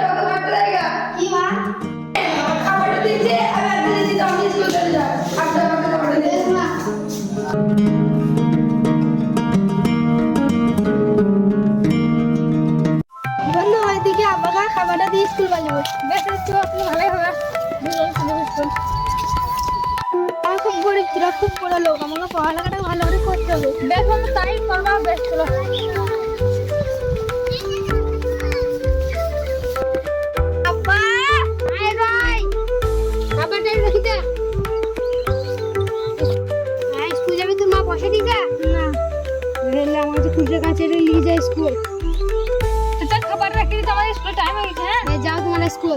আমাকে মারতে লাগা কি মা? খাবারটা দিচ্ছে আমি আর দিয়েছি তো আমি স্কুল চলে যাই আপনি আমাকে খাবারটা দিয়ে মা। বন্ধু ওইদিকে আব্বাকে খাবারটা দিয়ে স্কুল পাঠাবো বেশ ভালোই হবে দুজন স্কুলে স্কুল আমি খুব গরিব তোরা খুব বড় লোক আমাকে পড়ালেখাটা ভালো করে করতে হবে। আমি তাই করব। বেশ চলো। রেলে আমার তো খুঁজে কাছে নিয়ে যায় স্কুল তো খাবার রাখি দিতে আমাদের স্কুল টাইম হয়ে গেছে হ্যাঁ এই যাও তোমার স্কুল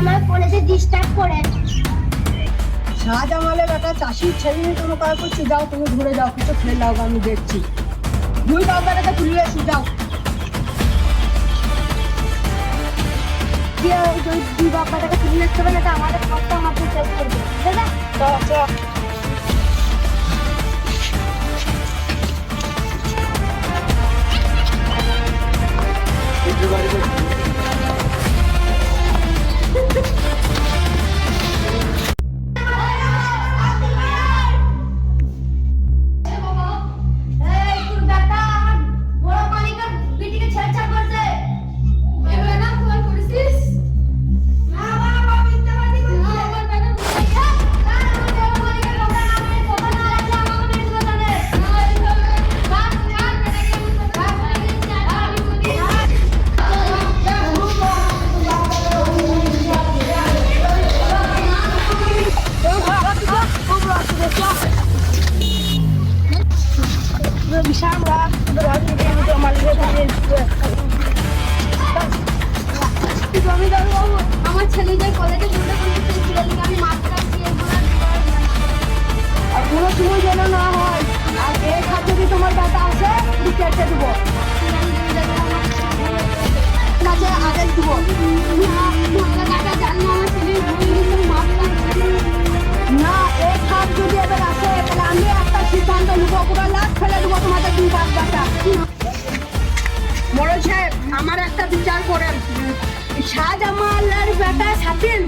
আমার কলেজে ডিস্টার্ব করে। শাহজামালের একটা চাষির ছেলে নিয়ে তুমি কাজ করছি যাও তুমি ঘুরে যাও কিছু খেলে যাও আমি দেখছি। দুই বাবাটাকে তুলে এসে যাও। দুই বাবাটাকে তুলে আসতে হবে না তো আমাদের কষ্ট আমাদের চেক করবে। দাদা বিশাল রাত জমিদার বাবু আমার ছেলে যে কলেজে দুটো করতে আমি মাত্রা দিয়ে আর কোনো সময় যেন না হয় আর এই খাত তোমার দাদা আসে তুমি কেটে দেবো। আমার একটা বিচার করেন। শাহজামালের বেটা সাথিন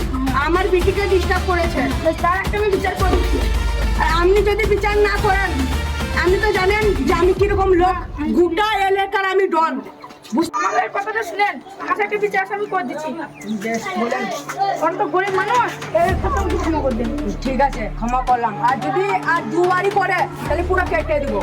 আমার বিটিকে ডিস্টার্ব করেছে। তার একটা আমি বিচার করে দিচ্ছি আর আপনি যদি বিচার না করেন আপনি তো জানেন যে আমি কীরকম লোক। গোটা এলাকার আমি ডন। আমাদের কথাটা শুনেন। আশা একটা বিচার আমি করে দিচ্ছি। বলেন। ওরা তো গরিব মানুষ ক্ষমা করে ঠিক আছে ক্ষমা করলাম। আর যদি আর দুবারই করে তাহলে পুরো কেটে দিব।